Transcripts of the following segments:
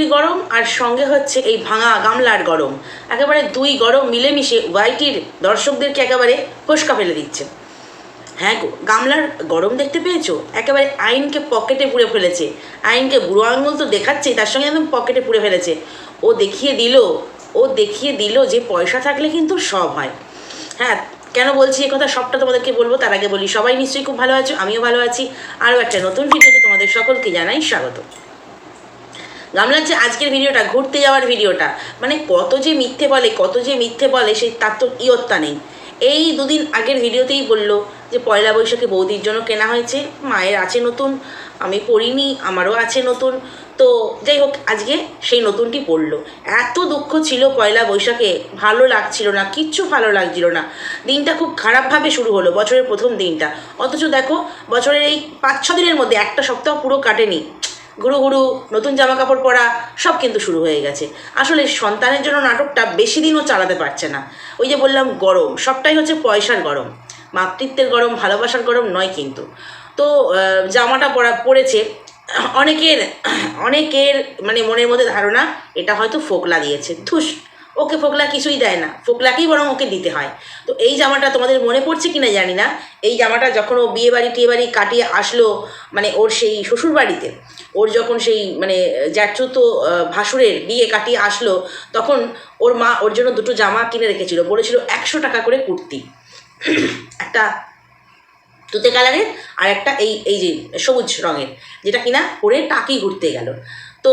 বৌদির গরম আর সঙ্গে হচ্ছে এই ভাঙা গামলার গরম। একেবারে দুই গরম মিলেমিশে ওয়াইটির দর্শকদেরকে একেবারে ফসকা ফেলে দিচ্ছে। হ্যাঁ গামলার গরম দেখতে পেয়েছ? একেবারে আইনকে পকেটে পুড়ে ফেলেছে। আইনকে বুড়ো আঙুল তো দেখাচ্ছেই, তার সঙ্গে একদম পকেটে পুড়ে ফেলেছে। ও দেখিয়ে দিল, ও দেখিয়ে দিল যে পয়সা থাকলে কিন্তু সব হয়। হ্যাঁ কেন বলছি এ কথা? সবটা তোমাদেরকে বলব, তার আগে বলি, সবাই নিশ্চয়ই খুব ভালো আছো, আমিও ভালো আছি। আরও একটা নতুন ভিডিওতে তোমাদের সকলকে জানাই স্বাগত। গামলার যে আজকের ভিডিওটা, ঘুরতে যাওয়ার ভিডিওটা মানে কত যে মিথ্যে বলে, কত যে মিথ্যে বলে সেই তার তো ইয়ত্তা নেই। এই দুদিন আগের ভিডিওতেই বলল যে পয়লা বৈশাখে বৌদির জন্য কেনা হয়েছে, মায়ের আছে নতুন, আমি পড়িনি, আমারও আছে নতুন। তো যাই হোক, আজকে সেই নতুনটি পড়ল। এত দুঃখ ছিল পয়লা বৈশাখে, ভালো লাগছিল না, কিচ্ছু ভালো লাগছিল না। দিনটা খুব খারাপভাবে শুরু হলো, বছরের প্রথম দিনটা। অথচ দেখো, বছরের এই পাঁচ ছ দিনের মধ্যে একটা সপ্তাহ পুরো কাটেনি। গুরু নতুন জামা কাপড় পরা, সব কিন্তু শুরু হয়ে গেছে। আসলে সন্তানের জন্য নাটকটা বেশি দিনও চালাতে পারছে না। ওই যে বললাম, গরম, সবটাই হচ্ছে পয়সার গরম। মাতৃত্বের গরম, ভালোবাসার গরম নয় কিন্তু। তো জামাটা পরা পড়েছে অনেকের অনেকের মানে মনের মধ্যে ধারণা, এটা হয়তো ফোকলা দিয়েছে। ধুস ওকে ফোকলা কিছুই দেয় না, ফোকলাকেই বরং ওকে দিতে হয়। তো এই জামাটা তোমাদের মনে পড়ছে কিনা জানি না, এই জামাটা যখন ও বিয়ে বাড়ি টিয়ে বাড়ি কাটিয়ে আসলো মানে ওর সেই শ্বশুর বাড়িতে ওর যখন সেই মানে জ্যাঠুত ভাসুরের বিয়ে কাটিয়ে আসলো, তখন ওর মা ওর জন্য দুটো জামা কিনে রেখেছিল, বলেছিল একশো টাকা করে কুর্তি, একটা তুতে কালারের আর একটা এই এই যে সবুজ রঙের, যেটা কিনা পরে টাকি ঘুরতে গেল। তো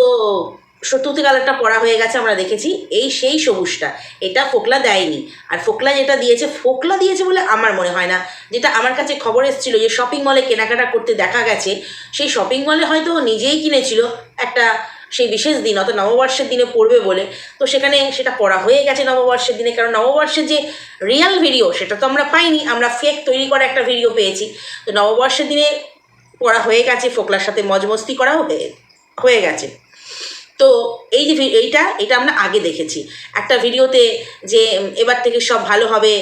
তুতে কালারটা পরা হয়ে গেছে, আমরা দেখেছি। এই সেই সবুজটা, এটা ফোকলা দেয়নি। আর ফোকলা যেটা দিয়েছে, ফোকলা দিয়েছে বলে আমার মনে হয় না। যেটা আমার কাছে খবর এসেছিল যে শপিং মলে কেনাকাটা করতে দেখা গেছে, সেই শপিং মলে হয়তো নিজেই কিনেছিল একটা সেই বিশেষ দিন, অর্থাৎ নববর্ষের দিনে পড়বে বলে। তো সেখানে সেটা পড়া হয়ে গেছে নববর্ষের দিনে, কারণ নববর্ষের যে রিয়েল ভিডিও সেটা তো আমরা পাইনি। আমরা ফেক তৈরি করা একটা ভিডিও পেয়েছি। তো নববর্ষের দিনে পড়া হয়ে গেছে, ফোকলার সাথে মজমস্তি করাও হয়ে হয়ে গেছে। তো এই যে এইটা, এটা আমরা আগে দেখেছি। একটা ভিডিওতে যে এবার থেকে সব ভালো হবে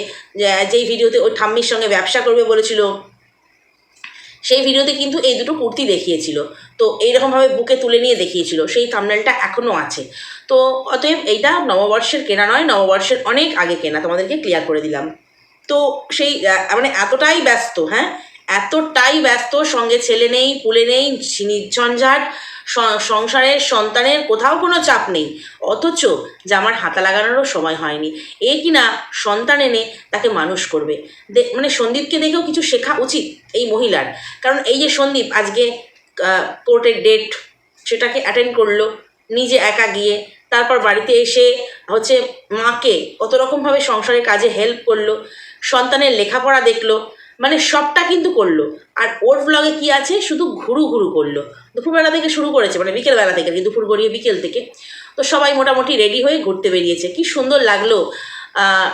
যেই ভিডিওতে ওই ঠাম্মির সঙ্গে ব্যবসা করবে বলেছিল, সেই ভিডিওতে কিন্তু এই দুটো কুর্তি দেখিয়েছিল। তো এইরকমভাবে বুকে তুলে নিয়ে দেখিয়েছিল, সেই থামনেলটা এখনও আছে। তো অতএব এইটা নববর্ষের কেনা নয়, নববর্ষের অনেক আগে কেনা, তোমাদেরকে ক্লিয়ার করে দিলাম। তো সেই মানে এতটাই ব্যস্ত হ্যাঁ? এতটাই ব্যস্ত, সঙ্গে ছেলে নেই পুলে নেই নির্ঝঞ্ঝাট সংসারের সন্তানের কোথাও কোনো চাপ নেই। অথচ জামার হাতা লাগানোরও সময় হয়নি। এ কিনা সন্তান এনে তাকে মানুষ করবে? মানে সন্দীপকে দেখেও কিছু শেখা উচিত এই মহিলার। কারণ এই যে সন্দীপ আজকে কোর্টের ডেট সেটাকে অ্যাটেন্ড করল, নিজে একা গিয়ে, তারপর বাড়িতে এসে হচ্ছে মাকে কত রকমভাবে সংসারের কাজে হেল্প করল, সন্তানের লেখাপড়া দেখল মানে সবটা কিন্তু করল। আর ওর ব্লগে কি আছে? শুধু ঘুরু ঘুরু করল। দুপুরবেলা থেকে শুরু করেছে মানে বিকেলবেলা থেকে দুপুর গড়িয়ে বিকেল থেকে। তো সবাই মোটামুটি রেডি হয়ে ঘুরতে বেরিয়েছে। কি সুন্দর লাগল।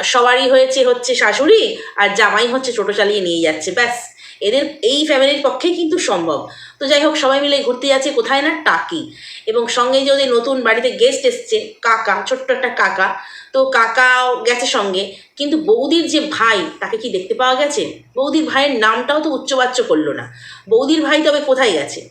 সবারই হয়েছে হচ্ছে শাশুড়ি, আর জামাই হচ্ছে টোটো চালিয়ে নিয়ে যাচ্ছে। ব্যাস। এদের এই ফ্যামিলির পক্ষে কিন্তু সম্ভব। তো যাই হোক, সবাই মিলে ঘুরতে যাচ্ছে, কোথায় না? টাকি। এবং সঙ্গে যে ওদের নতুন বাড়িতে গেস্ট এসছে, কাকা, ছোট্ট একটা কাকা, তো কাকাও গেছে সঙ্গে। কিন্তু বৌদির যে ভাই, তাকে কি দেখতে পাওয়া গেছে? বৌদির ভাইয়ের নামটাও তো উচ্চবাচ্য করল না। বৌদির ভাই তবে কোথায় গেছে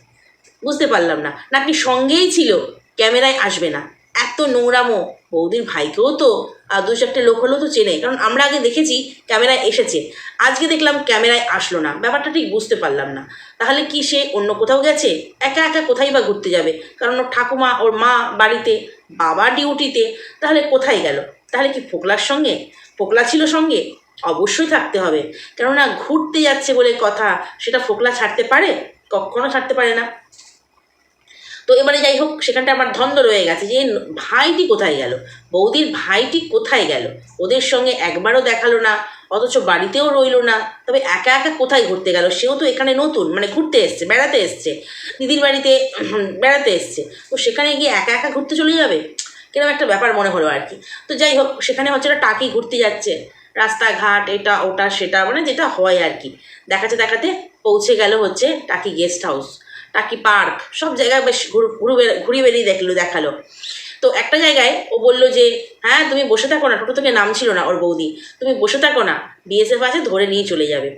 বুঝতে পারলাম না। নাকি সঙ্গেই ছিল, ক্যামেরায় আসবে না। নোংরামো বৌদির ভাইকেও তো, আর দু চারটে লোক হলেও তো চেনে। কারণ আমরা আগে দেখেছি ক্যামেরায় এসেছে। আজকে দেখলাম ক্যামেরায় আসলো না। ব্যাপারটা ঠিক বুঝতে পারলাম না। তাহলে কি সে অন্য কোথাও গেছে? একা একা কোথায় বা ঘুরতে যাবে? কারণ ওর ঠাকুমা, ওর মা বাড়িতে, বাবা ডিউটিতে, তাহলে কোথায় গেল? তাহলে কি ফোকলার সঙ্গে? ফোকলা ছিল সঙ্গে? অবশ্যই থাকতে হবে। কেননা ঘুরতে যাচ্ছে বলে কথা, সেটা ফোকলা ছাড়তে পারে? কখনো ছাড়তে পারে না। তো এবারে যাই হোক সেখানটা আমার ধন্দ রয়ে গেছে যে ভাইটি কোথায় গেল? বৌদির ভাইটি কোথায় গেল? ওদের সঙ্গে একবারও দেখাল না, অথচ বাড়িতেও রইল না। তবে একা একা কোথায় ঘুরতে গেল? সেও তো এখানে নতুন মানে ঘুরতে এসছে, বেড়াতে এসছে। দিদির বাড়িতে বেড়াতে এসছে। তো সেখানে গিয়ে একা একা ঘুরতে চলে যাবে? কীরকম একটা ব্যাপার মনে হলো আর কি। তো যাই হোক, সেখানে হচ্ছে একটা টাকি ঘুরতে যাচ্ছে। রাস্তাঘাট, এটা, ওটা, সেটা মানে যেটা হয় আর কি। দেখাতে দেখাতে পৌঁছে গেল হচ্ছে Taki guest house Taki park? সব জায়গায় বেশ ঘুরু ঘুরু বেরিয়ে দেখল, দেখাল। তো একটা জায়গায় ও বলল যে হ্যাঁ তুমি বসে থাকো না, টোটো থেকে নাম ছিল না ওর বৌদি। তুমি বসে থাকো না বিএসএফ আছে, ধরে নিয়ে চলে যাবে।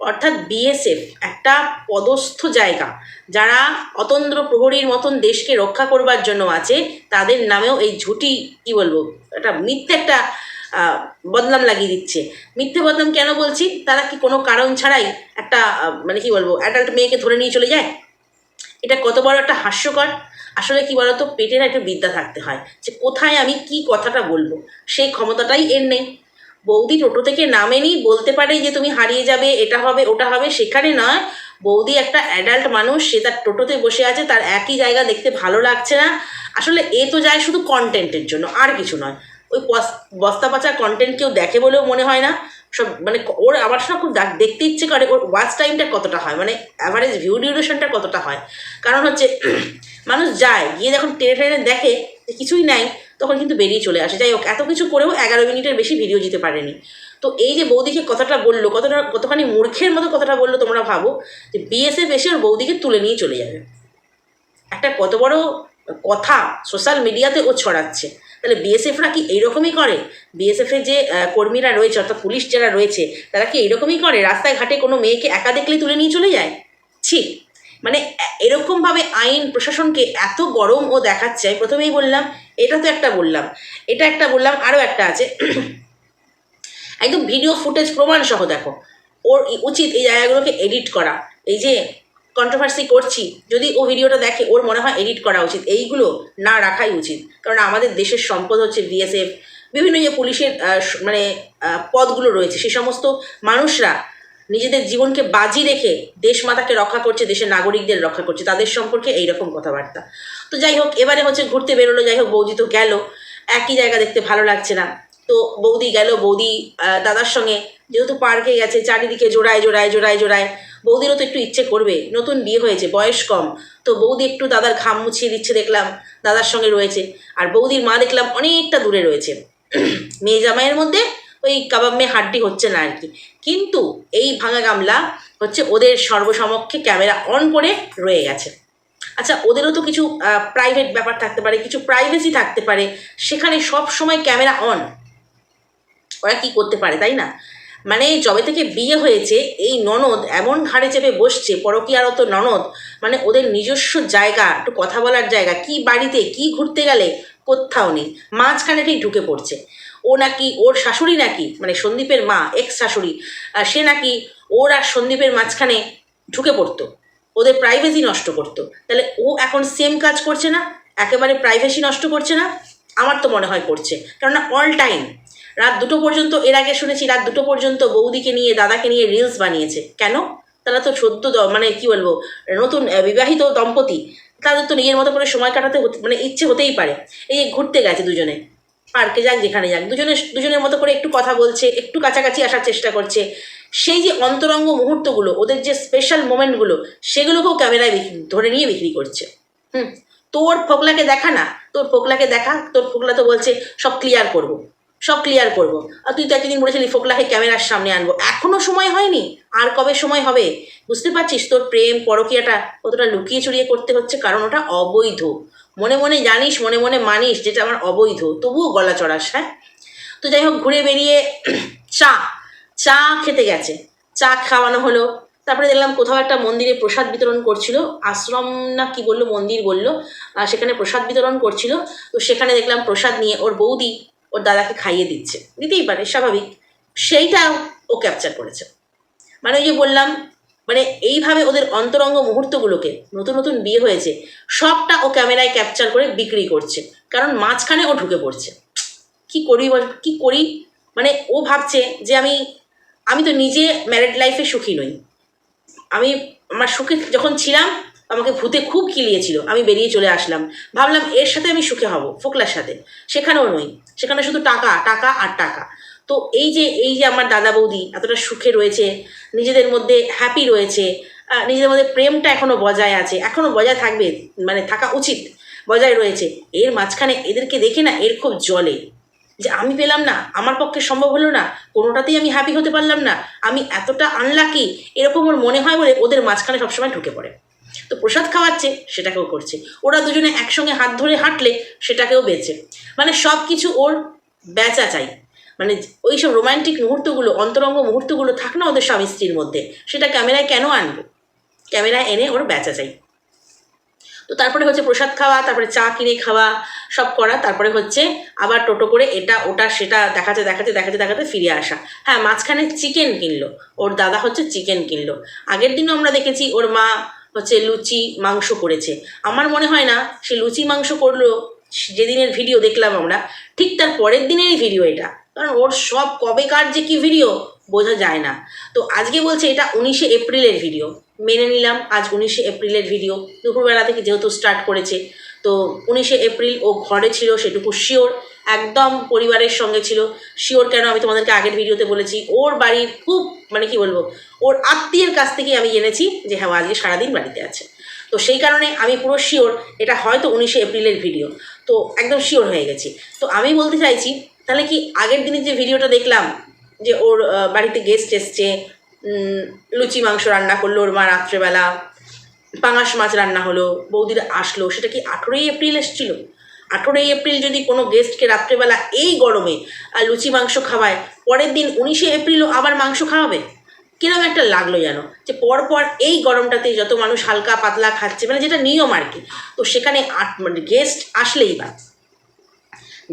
অর্থাৎ বিএসএফ একটা পদস্থ জায়গা। যারা অতন্দ্র প্রহরীর মতন দেশকে রক্ষা করবার জন্য আছে, তাদের নামেও এই ঝুটি, কি বলব, একটা মিথ্যে একটা বদনাম লাগিয়ে দিচ্ছে। মিথ্যে বদনাম কেন বলছি? তারা কি কোনো কারণ ছাড়াই একটা মানে কি বলব অ্যাডাল্ট মেয়েকে ধরে নিয়ে চলে যায়? এটা কত বড় একটা হাস্যকর। আসলে কি বলতো পেটের একটা বিদ্যা থাকতে হয় যে কোথায় আমি কি কথাটা বলব। সেই ক্ষমতাটাই এর নেই। বৌদি টোটো থেকে নামেনি, বলতে পারে যে তুমি হারিয়ে যাবে, এটা হবে, ওটা হবে, সেখানে নয়। বৌদি একটা অ্যাডাল্ট মানুষ, সে তার টোটোতে বসে আছে, তার একই জায়গা দেখতে ভালো লাগছে না। আসলে এ তো যায় শুধু কন্টেন্টের জন্য, আর কিছু নয়। ওই বস্তা পাচার কন্টেন্ট কেউ দেখে বলেও মনে হয় না। সব মানে ওর আমার সব খুব দেখ- দেখতে ইচ্ছে করে ওর ওয়াচ টাইমটা কতটা হয় মানে অ্যাভারেজ ভিউ ডিউরেশনটা কতটা হয়। কারণ হচ্ছে, মানুষ যায়, গিয়ে যখন টেনে টেনে দেখে কিছুই নাই, তখন কিন্তু বেরিয়ে চলে আসে। যাই হোক, এত কিছু করেও এগারো মিনিটের বেশি ভিডিও দিতে পারেনি। তো এই যে বৌদিকে কথাটা বলল, কতটা, কতখানি মূর্খের মতো কথাটা বলল তোমরা ভাবো, যে বিএসএফ এসে ওর বৌদিকে তুলে নিয়ে চলে যাবে। একটা কত বড় কথা সোশ্যাল মিডিয়াতে ও ছড়াচ্ছে। তাহলে বিএসএফরা কি এইরকমই করে? বিএসএফের যে কর্মীরা রয়েছে, অর্থাৎ পুলিশ যারা রয়েছে, তারা কি এইরকমই করে? রাস্তায় ঘাটে কোনো মেয়েকে একা দেখলেই তুলে নিয়ে চলে যায়? ছি মানে এরকমভাবে আইন প্রশাসনকে এত গরম ও দেখাচ্ছে, আমি প্রথমেই বললাম, এটা তো একটা বললাম, এটা একটা বললাম, আরও একটা আছে। একদম ভিডিও ফুটেজ প্রমাণ সহ দেখো। ওর উচিত এই জায়গাগুলোকে এডিট করা। এই যে কন্ট্রোভার্সি করছি, যদি ও ভিডিওটা দেখে ওর মনে হয় এডিট করা উচিত, এইগুলো না রাখাই উচিত। কারণ আমাদের দেশের সম্পদ হচ্ছে বিএসএফ বিভিন্ন যে পুলিশের মানে পদগুলো রয়েছে, সে সমস্ত মানুষরা নিজেদের জীবনকে বাজি রেখে দেশ মাতাকে রক্ষা করছে, দেশের নাগরিকদের রক্ষা করছে, তাদের সম্পর্কে এইরকম কথাবার্তা। তো যাই হোক, এবারে হচ্ছে ঘুরতে বেরোলো, যাই হোক, বৌদি তো গেল, একই জায়গা দেখতে ভালো লাগছে না। তো বৌদি গেল, বৌদি দাদার সঙ্গে, যেহেতু পার্কে গেছে, চারিদিকে জোড়ায় জোড়ায় জোড়ায় জোড়ায় বৌদিরও তো একটু ইচ্ছে করবে, নতুন বিয়ে হয়েছে, বয়স কম। তো বৌদি একটু দাদার ঘাম মুছিয়ে দিচ্ছে দেখলাম, দাদার সঙ্গে রয়েছে। আর বৌদির মা দেখলাম অনেকটা দূরে রয়েছে। মেয়ে জামাইয়ের মধ্যে ওই কাবাব মেয়ে হাড্ডি হচ্ছে না আর কি। কিন্তু এই ভাঙা গামলা হচ্ছে ওদের সর্বসমক্ষে ক্যামেরা অন করে রয়ে গেছে। আচ্ছা ওদেরও তো কিছু প্রাইভেট ব্যাপার থাকতে পারে, কিছু প্রাইভেসি থাকতে পারে। সেখানে সব সময় ক্যামেরা অন। ওরা কি করতে পারে, তাই না? মানে যবে থেকে বিয়ে হয়েছে, এই ননদ এমন ঘাড়ে চেপে বসছে, পরকীয়ারত ননদ। মানে ওদের নিজস্ব জায়গা, একটু কথা বলার জায়গা, কি বাড়িতে, কি ঘুরতে গেলে, কোথাও নেই। মাঝখানে ঠিক ঢুকে পড়ছে। ও নাকি, ওর শাশুড়ি নাকি মানে সন্দীপের মা এক্স শাশুড়ি সে নাকি ওর আর সন্দীপের মাঝখানে ঢুকে পড়তো। ওদের প্রাইভেসি নষ্ট করতো। তাহলে ও এখন সেম কাজ করছে না? একেবারে প্রাইভেসি নষ্ট করছে না? আমার তো মনে হয় করছে। কেননা অল টাইম রাত দুটো পর্যন্ত, এর আগে শুনেছি রাত দুটো পর্যন্ত বৌদিকে নিয়ে, দাদাকে নিয়ে রিলস বানিয়েছে। কেন? তারা তো সদ্য মানে কি বলব, নতুন বিবাহিত দম্পতি। তাদের তো নিজের মতো করে সময় কাটাতে মানে ইচ্ছে হতেই পারে। এই ঘুরতে গেছে দুজনে, পার্কে যাক, যেখানে যাক, দুজনে, দুজনের মতো করে একটু কথা বলছে, একটু কাছাকাছি আসার চেষ্টা করছে। সেই যে অন্তরঙ্গ মুহূর্তগুলো, ওদের যে স্পেশাল মোমেন্টগুলো সেগুলোকেও ক্যামেরায় বিক্রি- ধরে নিয়ে বিক্রি করছে। হুম, তোর ফোকলাকে দেখা না? তোর ফোকলাকে দেখা? তোর ফোকলা তো বলছে, সব ক্লিয়ার করব। সব ক্লিয়ার করব। আর তুই তো একদিন বলেছিলি, ফোকলাকে ক্যামেরার সামনে আনব। এখনও সময় হয়নি? আর কবে সময় হবে? বুঝতে পারছিস তোর প্রেম পরকীয়াটা কতটা লুকিয়ে চুরিয়ে করতে হচ্ছে, কারণ ওটা অবৈধ। মনে মনে জানিস, মনে মনে মানিস যেটা আমার অবৈধ। তবুও গলা চড়াস হ্যাঁ? তো যাই হোক, ঘুরে বেরিয়ে চা চা খেতে গেছে। চা খাওয়ানো হলো। তারপরে দেখলাম কোথাও একটা মন্দিরে প্রসাদ বিতরণ করছিল। আশ্রম না কি বলল, মন্দির বলল। সেখানে প্রসাদ বিতরণ করছিল। তো সেখানে দেখলাম প্রসাদ নিয়ে ওর বৌদি ওর দাদাকে খাইয়ে দিচ্ছে। দিতেই পারে, স্বাভাবিক। সেইটা ও ক্যাপচার করেছে। মানে ওই যে বললাম মানে এইভাবে ওদের অন্তরঙ্গ মুহূর্তগুলোকে নতুন নতুন বিয়ে হয়েছে, সবটা ও ক্যামেরায় ক্যাপচার করে বিক্রি করছে। কারণ মাঝখানে ও ঢুকে পড়ছে। কি করি কি করি? মানে ও ভাবছে যে আমি আমি তো নিজে ম্যারিড লাইফে সুখী নই। আমি আমার সুখে যখন ছিলাম আমাকে ভূতে খুব কিলিয়েছিল। আমি বেরিয়ে চলে আসলাম। ভাবলাম, এর সাথে আমি সুখে হব, ফোকলার সাথে। সেখানেও নই। সেখানে শুধু টাকা টাকা আর টাকা। তো এই যে এই যে আমার দাদা বৌদি এতটা সুখে রয়েছে, নিজেদের মধ্যে হ্যাপি রয়েছে নিজেদের মধ্যে প্রেমটা এখনও বজায় আছে এখনও বজায় থাকবে মানে থাকা উচিত, বজায় রয়েছে। এর মাঝখানে এদেরকে দেখে না এর খুব জলে যে আমি পেলাম না, আমার পক্ষে সম্ভব হলো না, কোনোটাতেই আমি হ্যাপি হতে পারলাম না, আমি এতটা আনলাকি এরকম ওর মনে হয় বলে ওদের মাঝখানে সবসময় ঢুকে পড়ে। তো প্রসাদ খাওয়াচ্ছে, সেটাকেও করছে। ওরা দুজনে একসঙ্গে হাত ধরে হাঁটলে, সেটাকেও বেচে। মানে সব কিছু ওর বেচা চাই। মানে ওই সব রোমান্টিক মুহূর্তগুলো, অন্তরঙ্গ মুহূর্তগুলো থাক না ওদের স্বামী স্ত্রীর মধ্যে। সেটা ক্যামেরায় কেন আনব? ক্যামেরায় এনে ওর বেচা চাই। তো তারপরে হচ্ছে প্রসাদ খাওয়া, তারপরে চা কিনে খাওয়া, সব করা। তারপরে হচ্ছে আবার টোটো করে এটা, ওটা, সেটা দেখাতে দেখাতে দেখাতে দেখাতে ফিরে আসা। হ্যাঁ মাঝখানে চিকেন কিনলো। ওর দাদা হচ্ছে চিকেন কিনলো। আগের দিনও আমরা দেখেছি, ওর মা হচ্ছে লুচি, মাংস করেছে। আমার মনে হয় না সে লুচি, মাংস করল, যেদিনের ভিডিও দেখলাম আমরা, ঠিক তার পরের দিনেরই ভিডিও এটা। কারণ ওর সব কবেকার যে কি ভিডিও বোঝা যায় না। তো আজকে বলছে এটা উনিশে এপ্রিলের ভিডিও মেনে নিলাম, আজ উনিশে এপ্রিলের ভিডিও দুপুরবেলা থেকে যেহেতু স্টার্ট করেছে, তো উনিশে এপ্রিল ও ঘরে ছিল সেটুকু শিওর একদম পরিবারের সঙ্গে ছিল। শিওর কেন আমি তোমাদেরকে আগের ভিডিওতে বলেছি, ওর বাড়ির খুব মানে কি বলব, ওর আত্মীয়ের কাছ থেকে আমি জেনেছি যে হ্যাঁ আজকে সারাদিন বাড়িতে আছে। তো সেই কারণে আমি পুরো শিওর এটা হয়তো উনিশে এপ্রিলের ভিডিও তো একদম শিওর হয়ে গেছি। তো আমি বলতে চাইছি, তাহলে কি আগের দিনের যে ভিডিওটা দেখলাম, যে ওর বাড়িতে গেস্ট এসছে লুচি, মাংস রান্না করল ওর মা রাত্রেবেলা, পাঙাশ মাছ রান্না হলো, বৌদিরা আসলো, সেটা কি আঠেরোই এপ্রিল এসেছিল? আঠেরোই এপ্রিল যদি কোনো গেস্টকে রাত্রেবেলা এই গরমে আর লুচি, মাংস খাওয়ায়, পরের দিন উনিশে এপ্রিলও আবার মাংস খাওয়াবে? কীরকম একটা লাগল যেন? যে পরপর এই গরমটাতে যত মানুষ হালকা পাতলা খাচ্ছে মানে যেটা নিয়ম আর কি। তো সেখানে আট মানে গেস্ট আসলেই বা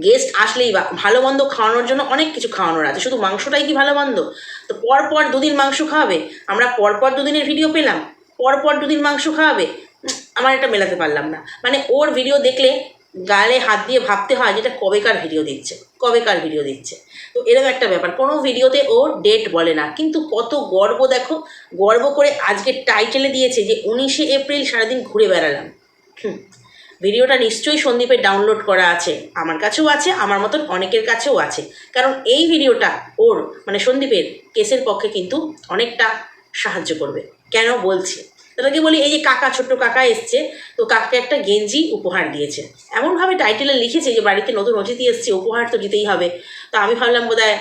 গেস্ট আসলেই বা, ভালো মন্দ খাওয়ানোর জন্য অনেক কিছু খাওয়ানোর আছে। শুধু মাংসটাই কি ভালো মন্দ? তো পরপর দুদিন মাংস খাওয়াবে। আমরা পরপর দুদিনের ভিডিও পেলাম, পরপর দুদিন মাংস খাওয়াবে। আমার এটা মেলাতে পারলাম না। মানে ওর ভিডিও দেখলে গালে হাত দিয়ে ভাবতে হয় যেটা কবেকার ভিডিও দিচ্ছে, কবেকার ভিডিও দিচ্ছে। তো এরকম একটা ব্যাপার। কোনো ভিডিওতে ও ডেট বলে না। কিন্তু কত গর্ব দেখো, গর্ব করে আজকে টাইটেলে দিয়েছে যে উনিশে এপ্রিল সারাদিন ঘুরে বেড়ালাম। হুম। ভিডিওটা নিশ্চয়ই সন্দীপের ডাউনলোড করা আছে। আমার কাছেও আছে, আমার মতন অনেকের কাছেও আছে। কারণ এই ভিডিওটা ওর মানে সন্দীপের কেসের পক্ষে কিন্তু অনেকটা সাহায্য করবে। কেন বলছি? তাদেরকে বলি, এই যে কাকা, ছোট্ট কাকা এসছে। তো কাকাকে একটা গেঞ্জি উপহার দিয়েছে। এমনভাবে টাইটেলে লিখেছে যে, বাড়িতে নতুন অতিথি এসছে, উপহার তো দিতেই হবে। তো আমি ভাবলাম বোধহয়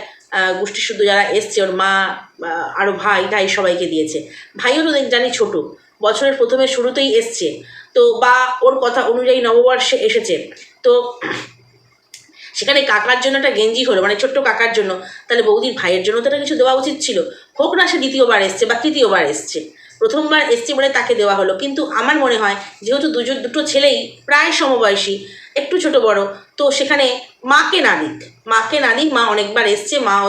গোষ্ঠী শুদ্ধ যারা এসছে, ওর মা আরও ভাই টাই সবাইকে দিয়েছে। ভাইও তো জানি ছোট, বছরের প্রথমে শুরুতেই এসছে। তো বা ওর কথা অনুযায়ী নববর্ষে এসেছে। তো সেখানে কাকার জন্য একটা গেঞ্জি হলো মানে ছোট্ট কাকার জন্য। তাহলে বৌদির ভাইয়ের জন্য তো একটা কিছু দেওয়া উচিত ছিল। হোক না সে দ্বিতীয়বার এসছে বা তৃতীয়বার এসছে। প্রথমবার এসছে বলে তাকে দেওয়া হলো। কিন্তু আমার মনে হয় যেহেতু দুজন দুটো ছেলেই প্রায় সমবয়সী, একটু ছোট বড়, তো সেখানে মাকে না দিক। মাকে না দিক, মা অনেকবার এসছে, মাও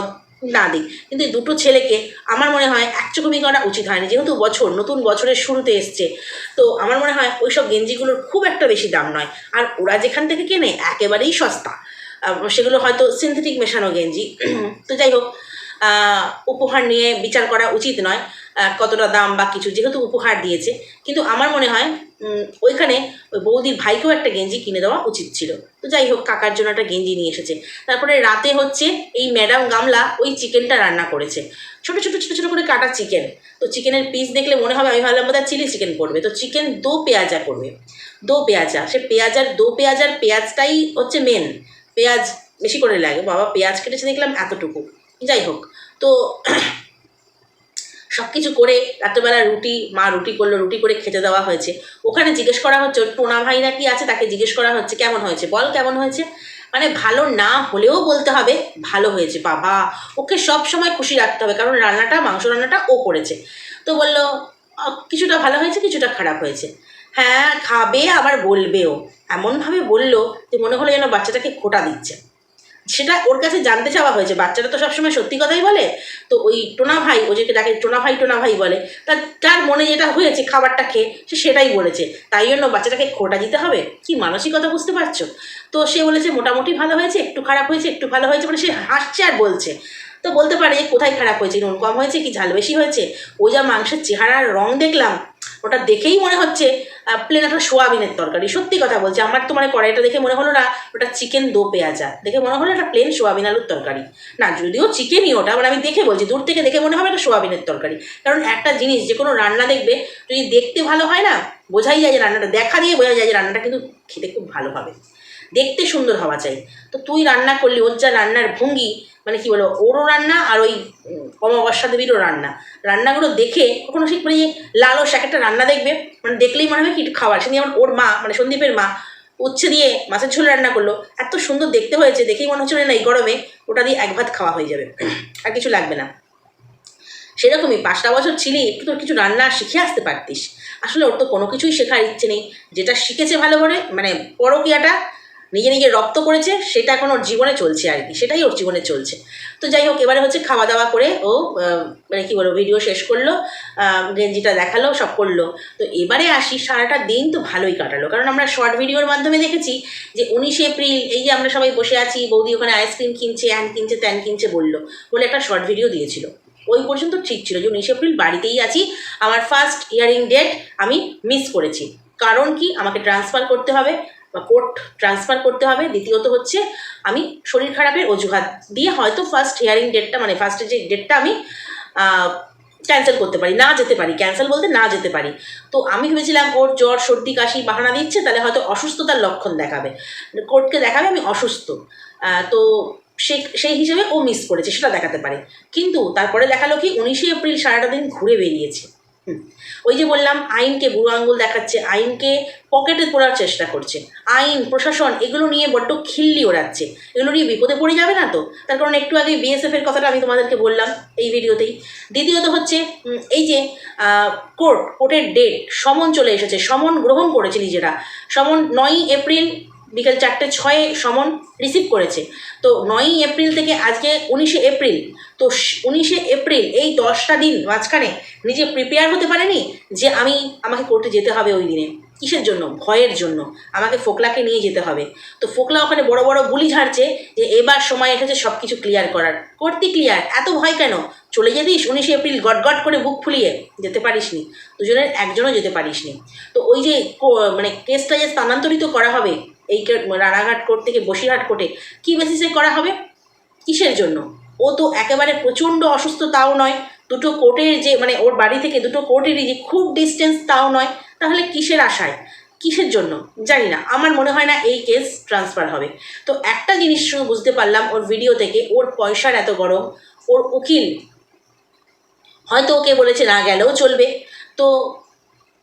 না দিক। কিন্তু এই দুটো ছেলেকে আমার মনে হয় একচকমি করা উচিত হয়নি। যেহেতু বছর, নতুন বছরের শুরুতে এসছে, তো আমার মনে হয় ওই সব গেঞ্জিগুলোর খুব একটা বেশি দাম নয়। আর ওরা যেখান থেকে কেনে, একেবারেই সস্তা। সেগুলো হয়তো সিনথেটিক মেশানো গেঞ্জি। তো যাই হোক উপহার নিয়ে বিচার করা উচিত নয়। কতটা দাম বা কিছু যেহেতু উপহার দিয়েছে। কিন্তু আমার মনে হয় ওইখানে ওই বৌদির ভাইকেও একটা গেঞ্জি কিনে দেওয়া উচিত ছিল। তো যাই হোক, কাকার জন্য একটা গেঞ্জি নিয়ে এসেছে। তারপরে রাতে হচ্ছে এই ম্যাডাম গামলা ওই চিকেনটা রান্না করেছে। ছোটো ছোটো ছোটো ছোটো করে কাটা চিকেন। তো চিকেনের পিস দেখলে মনে হবে, আমি ভাবলাম বোধহয় চিলি চিকেন করবে। তো চিকেন দো পেঁয়াজা করবে। দো পেঁয়াজা, সে পেঁয়াজার, দো পেঁয়াজার পেঁয়াজটাই হচ্ছে মেন পেঁয়াজ বেশি করে লাগে। বাবা, পেঁয়াজ কেটেছে দেখলাম এতটুকু। যাই হোক, তো সব কিছু করে রাত্রেবেলা রুটি, মা রুটি করল, রুটি করে খেতে দেওয়া হয়েছে। ওখানে জিজ্ঞেস করা হচ্ছে টোনা ভাই নাকি আছে? তাকে জিজ্ঞেস করা হচ্ছে, কেমন হয়েছে? বল, কেমন হয়েছে? মানে ভালো না হলেও বলতে হবে, ভালো হয়েছে, বাবা। ওকে সব সময় খুশি রাখতে হবে, কারণ রান্নাটা, মাংস রান্নাটা ও করেছে। তো বলল কিছুটা ভালো হয়েছে, কিছুটা খারাপ হয়েছে। হ্যাঁ খাবে, আবার বলবেও। এমনভাবে বলল যে মনে হলো যেন বাচ্চাটাকে খোটা দিচ্ছে। সেটা ওর কাছে জানতে চাওয়া হয়েছে। বাচ্চারা তো সবসময় সত্যি কথাই বলে। তো ওই টোনা ভাই, ও যেকে ডাকে টোনা ভাই টোনা ভাই বলে তার তার মনে যেটা হয়েছে খাবারটা খেয়ে, সে সেটাই বলেছে। তাই জন্য বাচ্চাটাকে খোটা দিতে হবে? কি মানসিকতা বুঝতে পারছ? তো সে বলেছে, মোটামুটি ভালো হয়েছে, একটু খারাপ হয়েছে, একটু ভালো হয়েছে। মানে সে হাসছে আর বলছে। তো বলতে পারে কোথায় খারাপ হয়েছে? নুন কম হয়েছে কি? ঝাল বেশি হয়েছে? ও যা মাংসের চেহারার রং দেখলাম, ওটা দেখেই মনে হচ্ছে প্লেন একটা সোয়াবিনের তরকারি। সত্যি কথা বলছি, আমার তো মানে কড়াইটা দেখে মনে হলো না ওটা চিকেন দো পেঁয়াজা। দেখে মনে হলো একটা প্লেন সোয়াবিন আলুর তরকারি। না, যদিও চিকেনই ওটা মানে আমি দেখে বলছি, দূর থেকে দেখে মনে হবে একটা সোয়াবিনের তরকারি। কারণ একটা জিনিস, যে কোনো রান্না দেখবে, যদি দেখতে ভালো হয় না, বোঝাই যায় যে রান্নাটা, দেখা দিয়ে বোঝা যায় যে রান্নাটা কিন্তু খেতে খুব ভালো হবে। দেখতে সুন্দর হওয়া চাই। তো তুই রান্না করলি, ওর যা রান্নার ভঙ্গি মানে কি বলো ওরও রান্না আর ওই অমাবস্যা দেবীরও রান্না। রান্নাগুলো দেখে কখনো ঠিক মানে লালস এক একটা রান্না দেখবে মানে দেখলেই মনে হবে কি খাবার সেদিন যেমন ওর মা মানে সন্দীপের মা, উচ্ছে দিয়ে মাছের ঝোল রান্না করল, এত সুন্দর দেখতে হয়েছে, দেখেই মনে হচ্ছিল না, এই গরমে ওটা দিয়ে এক ভাত খাওয়া হয়ে যাবে। আর কিছু লাগবে না। সেরকমই, পাঁচটা বছর ছিলি, একটু তোর কিছু রান্না শিখে আসতে পারতিস। আসলে ওর তো কোনো কিছুই শেখার ইচ্ছে নেই। যেটা শিখেছে ভালো করে মানে পরকিয়াটা নিজে নিজে রপ্ত করেছে, সেটা এখন ওর জীবনে চলছে আর কি, সেটাই ওর জীবনে চলছে। তো যাই হোক, এবারে হচ্ছে খাওয়া দাওয়া করে ও মানে কী বলব ভিডিও শেষ করল গেঞ্জিটা দেখাল, সব করল। তো এবারে আসি, সারাটা দিন তো ভালোই কাটালো। কারণ আমরা শর্ট ভিডিওর মাধ্যমে দেখেছি যে উনিশে এপ্রিল এই যে আমরা সবাই বসে আছি, বৌদি ওখানে আইসক্রিম কিনছে হ্যান কিনছে ত্যান কিনছে বলল বলে একটা শর্ট ভিডিও দিয়েছিল। ওই পর্যন্ত ঠিক ছিল যে উনিশে এপ্রিল বাড়িতেই আছি, আমার ফার্স্ট ইয়ারিং ডেট আমি মিস করেছি। কারণ কি? আমাকে ট্রান্সফার করতে হবে বা কোর্ট ট্রান্সফার করতে হবে। দ্বিতীয়ত হচ্ছে, আমি শরীর খারাপের অজুহাত দিয়ে হয়তো ফার্স্ট হিয়ারিং ডেটটা মানে ফার্স্টের যে ডেটটা আমি ক্যান্সেল করতে পারি, না যেতে পারি। ক্যান্সেল বলতে না যেতে পারি। তো আমি ভেবেছিলাম ওর জ্বর, সর্দি, কাশি, বাহানা দিচ্ছে, তাহলে হয়তো অসুস্থতার লক্ষণ দেখাবে। কোর্টকে দেখাবে আমি অসুস্থ। তো সে, সেই হিসেবে ও মিস করেছে, সেটা দেখাতে পারে। কিন্তু তারপরে দেখাল কি, উনিশে এপ্রিল সারাটা দিন ঘুরে বেরিয়েছে। ওই যে বললাম, আইনকে বুড়ো আঙ্গুল দেখাচ্ছে, আইনকে পকেটে পড়ার চেষ্টা করছে। আইন, প্রশাসন, এগুলো নিয়ে বড্ড খিল্লি ওড়াচ্ছে। এগুলো নিয়ে বিপদে পড়ে যাবে না তো? তার কারণ একটু আগে বিএসএফ এর কথাটা আমি তোমাদেরকে বললাম এই ভিডিওতেই। দ্বিতীয়ত হচ্ছে এই যে কোর্ট, কোর্টের ডেট সমন চলে এসেছে, সমন গ্রহণ করেছে নিজেরা। সমন নয়ই এপ্রিল বিকেল চারটে ছয়ে সমন রিসিভ করেছে। তো নয়ই এপ্রিল থেকে আজকে উনিশে এপ্রিল। তো উনিশে এপ্রিল এই দশটা দিন মাঝখানে নিজে প্রিপেয়ার হতে পারেনি যে আমি আমাকে কোর্টে যেতে হবে ওই দিনে। কিসের জন্য? ভয়ের জন্য। আমাকে ফোকলাকে নিয়ে যেতে হবে। তো ফোকলা ওখানে বড় বড় বুলি ঝাড়ছে যে এবার সময় এসেছে সব কিছু ক্লিয়ার করার। করতে ক্লিয়ার এত ভয় কেন? চলে যেতিস উনিশে এপ্রিল গট গট করে বুক ফুলিয়ে যেতে পারিসনি। দুজনের একজনও যেতে পারিসনি। তো ওই যে মানে কেসটা যে স্থানান্তরিত করা হবে এই রানাঘাট কোর্ট থেকে বসিরহাট কোর্টে কী বেসিসে করা হবে? কিসের জন্য? ও তো একেবারে প্রচণ্ড অসুস্থ, তাও নয়। দুটো কোর্টের যে মানে ওর বাড়ি থেকে দুটো কোর্টেরই যে খুব ডিস্টেন্স তাও নয়। তাহলে কিসের আশায়? কিসের জন্য? জানি না। আমার মনে হয় না এই কেস ট্রান্সফার হবে। তো একটা জিনিস বুঝতে পারলাম ওর ভিডিও থেকে, ওর পয়সার এত গরম, ওর উকিল হয়তো ওকে বলেছে না গেলেও চলবে। তো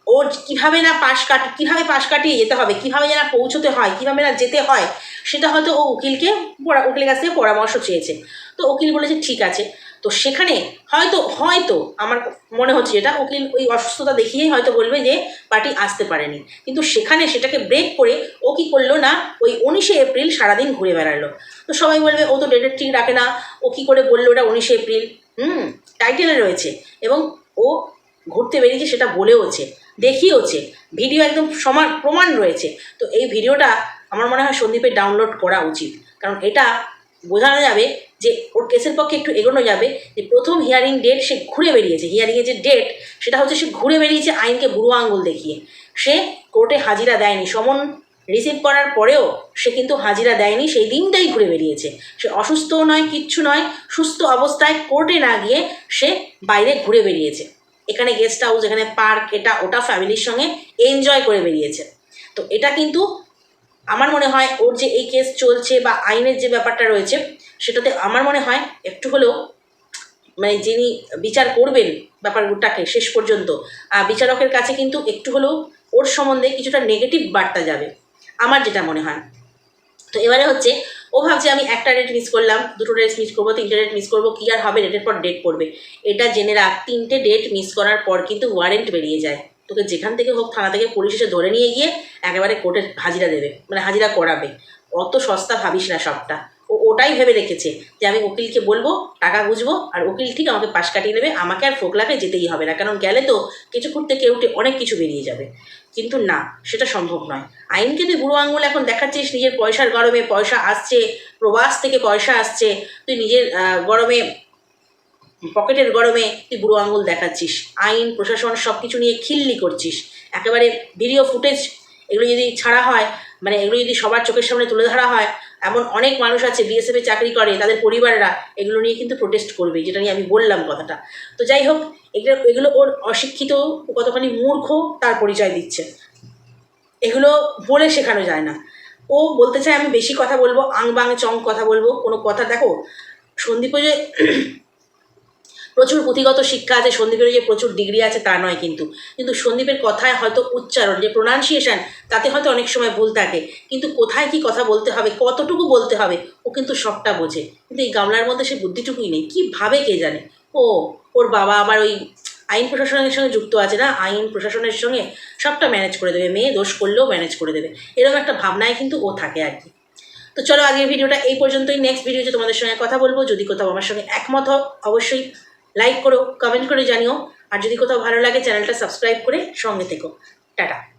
ওর কীভাবে না পাশ কাট, কীভাবে পাশ কাটিয়ে যেতে হবে, কীভাবে যেন পৌঁছতে হয়, কীভাবে না যেতে হয়, সেটা হয়তো ও উকিলকে পরা- উকিলের কাছ থেকে পরামর্শ চেয়েছে। তো উকিল বলেছে, ঠিক আছে। তো সেখানে হয়তো হয়তো আমার মনে হচ্ছে যেটা, উকিল ওই অসুস্থতা দেখিয়েই হয়তো বলবে যে, পার্টি আসতে পারেনি। কিন্তু সেখানে সেটাকে ব্রেক করে ও কি করল না, ওই উনিশে এপ্রিল সারাদিন ঘুরে বেড়ালো। তো সবাই বলবে, ও তো ডেটের ঠিক রাখে না। ও কি করে বলল ওটা উনিশে এপ্রিল? হুম, টাইটেলে রয়েছে এবং ও ঘুরতে বেরিয়েছে সেটা বলেওছে। দেখিয়েওছে ভিডিও একদম সমান প্রমাণ রয়েছে। তো এই ভিডিওটা আমার মনে হয় সন্দীপের ডাউনলোড করা উচিত। কারণ এটা বোঝানো যাবে যে, ওর কেসের পক্ষে একটু এগোনো যাবে যে, প্রথম হিয়ারিং ডেট সে ঘুরে বেরিয়েছে। হিয়ারিংয়ের যে ডেট সেটা হচ্ছে সে ঘুরে বেরিয়েছে আইনকে বুড়ো আঙ্গুল দেখিয়ে। সে কোর্টে হাজিরা দেয়নি। সমন রিসিভ করার পরেও সে কিন্তু হাজিরা দেয়নি, সেই দিনটাই ঘুরে বেরিয়েছে। সে অসুস্থও নয়, কিচ্ছু নয়, সুস্থ অবস্থায় কোর্টে না গিয়ে সে বাইরে ঘুরে বেরিয়েছে। এখানে গেস্ট হাউস এখানে পার্ক এটা, ওটা ফ্যামিলির সঙ্গে এনজয় করে বেরিয়েছে। তো এটা কিন্তু আমার মনে হয় ওর যে এই কেস চলছে বা আইনের যে ব্যাপারটা রয়েছে, সেটাতে আমার মনে হয় একটু হলেও মানে যিনি বিচার করবেন ব্যাপারটাকে শেষ পর্যন্ত বিচারকের কাছে কিন্তু একটু হলেও ওর সম্বন্ধে কিছুটা নেগেটিভ বার্তা যাবে। আমার যেটা মনে হয়। তো এবারে হচ্ছে ও ভাবছে আমি একটা ডেট মিস করলাম, দুটো ডেট মিস করব, তিনটে ডেট মিস করব, কি আর হবে ডেটের পর ডেট পড়বে এটা জেনে রাখ, তিনটে ডেট মিস করার পর কিন্তু ওয়ারেন্ট বেরিয়ে যায়। তোকে যেখান থেকে হোক থানা থেকে পুলিশ এসে ধরে নিয়ে গিয়ে একেবারে কোর্টে হাজিরা দেবে মানে হাজিরা করাবে। অত সস্তা ভাবিস না সবটা। ওটাই ভেবে রেখেছে যে আমি উকিলকে বলব, টাকা বুঝব আর উকিল ঠিক আমাকে পাশ কাটিয়ে নেবে, আমাকে আর ফোকলাকে যেতেই হবে না। কারণ গেলে তো কিছুক্ষণ থেকে উঠে অনেক কিছু বেরিয়ে যাবে। কিন্তু না, সেটা সম্ভব নয়। আইনকে তুই বুড়ো আঙুল এখন দেখাচ্ছিস, নিজের পয়সার গরমে পয়সা আসছে, প্রবাস থেকে পয়সা আসছে, তুই নিজের গরমে, পকেটের গরমে তুই বুড়ো আঙুল দেখাচ্ছিস। আইন, প্রশাসন সব কিছু নিয়ে খিল্লি করছিস। একেবারে ভিডিও ফুটেজ, এগুলো যদি ছাড়া হয় মানে এগুলো যদি সবার চোখের সামনে তুলে ধরা হয় এমন অনেক মানুষ আছে বিএসএফে চাকরি করে, তাদের পরিবারেরা এগুলো নিয়ে কিন্তু প্রোটেস্ট করবে, যেটা নিয়ে আমি বললাম কথাটা। তো যাই হোক, এগুলো এগুলো ওর অশিক্ষিত, কতখানি মূর্খ, তার পরিচয় দিচ্ছে। এগুলো বলে শেখানো যায় না। ও বলতে চায় আমি বেশি কথা বলব, আং বাং চং কথা বলব, কোনো কথা, দেখো, সন্দীপও যে প্রচুর পুঁথিগত শিক্ষা আছে সন্দীপের যে প্রচুর ডিগ্রি আছে তা নয় কিন্তু। কিন্তু সন্দীপের কথায় হয়তো উচ্চারণ, যে প্রোনাউন্সিয়েশন, তাতে হয়তো অনেক সময় ভুল থাকে। কিন্তু কোথায় কি কথা বলতে হবে, কতটুকু বলতে হবে, ও কিন্তু সবটা বোঝে। কিন্তু এই গামলার মধ্যে সে বুদ্ধিটুকুই নেই, কী ভাবে কে জানে? ও, ওর বাবা আবার ওই আইন প্রশাসনের সঙ্গে যুক্ত আছে না? আইন প্রশাসনের সঙ্গে সবটা ম্যানেজ করে দেবে, মেয়ে দোষ করলেও ম্যানেজ করে দেবে। এরকম একটা ভাবনায় কিন্তু ও থাকে আর কি। তো চলো আজকের ভিডিওটা এই পর্যন্তই। নেক্সট ভিডিওতে তোমাদের সঙ্গে কথা বলব। যদি কোথাও আমার সঙ্গে একমত হও, অবশ্যই লাইক করো কমেন্ট করে জানিও। আর যদি কোথাও ভালো লাগে চ্যানেলটা সাবস্ক্রাইব করে সঙ্গে থেকো। টাটা।